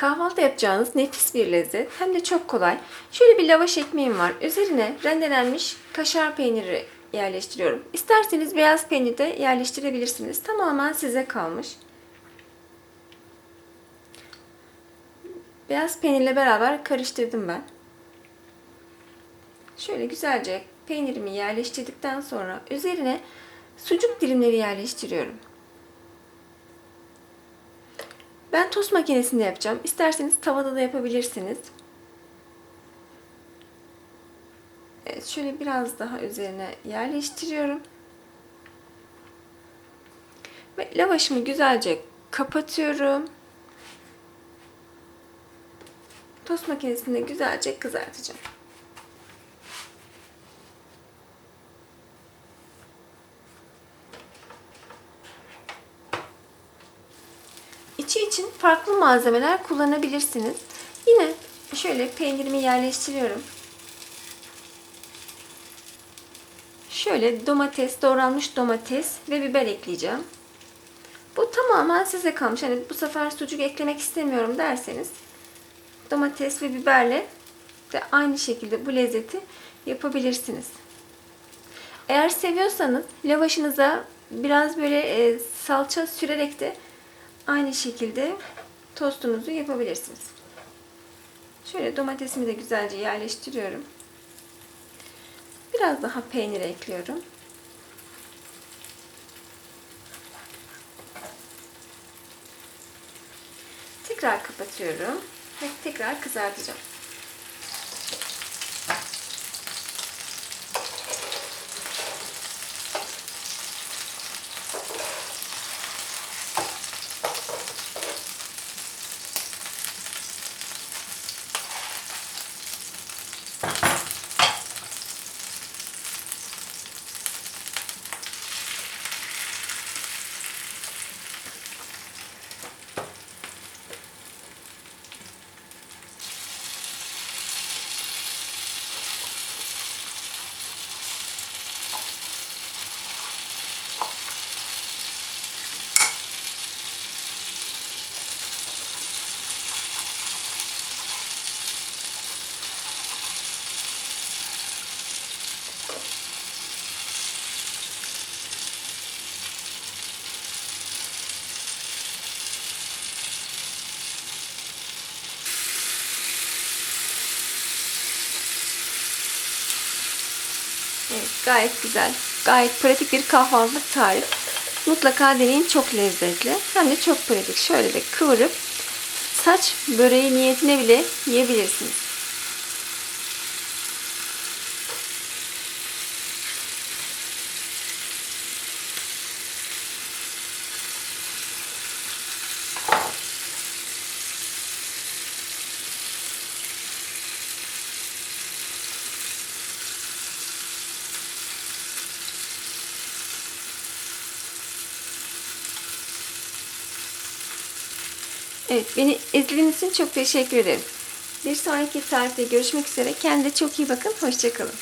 Kahvaltı yapacağınız nefis bir lezzet hem de çok kolay. Şöyle bir lavaş ekmeğim var. Üzerine rendelenmiş kaşar peyniri yerleştiriyorum. İsterseniz beyaz peynir de yerleştirebilirsiniz. Tamamen size kalmış. Beyaz peynirle beraber karıştırdım ben. Şöyle güzelce peynirimi yerleştirdikten sonra üzerine sucuk dilimleri yerleştiriyorum. Ben tost makinesinde yapacağım. İsterseniz tavada da yapabilirsiniz. Evet, şöyle biraz daha üzerine yerleştiriyorum. Ve lavaşımı güzelce kapatıyorum. Tost makinesinde güzelce kızartacağım. İçi için farklı malzemeler kullanabilirsiniz. Yine şöyle peynirimi yerleştiriyorum. Şöyle domates, doğranmış domates ve biber ekleyeceğim. Bu tamamen size kalmış. Hani bu sefer sucuk eklemek istemiyorum derseniz domates ve biberle de aynı şekilde bu lezzeti yapabilirsiniz. Eğer seviyorsanız lavaşınıza biraz böyle e, salça sürerek de aynı şekilde tostunuzu yapabilirsiniz. Şöyle domatesimi de güzelce yerleştiriyorum. Biraz daha peynir ekliyorum. Tekrar kapatıyorum ve tekrar kızartacağım. Evet, gayet güzel. Gayet pratik bir kahvaltılık tarif. Mutlaka deneyin çok lezzetli. Hem de çok pratik. Şöyle de kıvırıp saç böreği niyetine bile yiyebilirsiniz. Evet, beni izlediğiniz için çok teşekkür ederim. Bir sonraki tarifte görüşmek üzere. Kendinize çok iyi bakın. Hoşçakalın.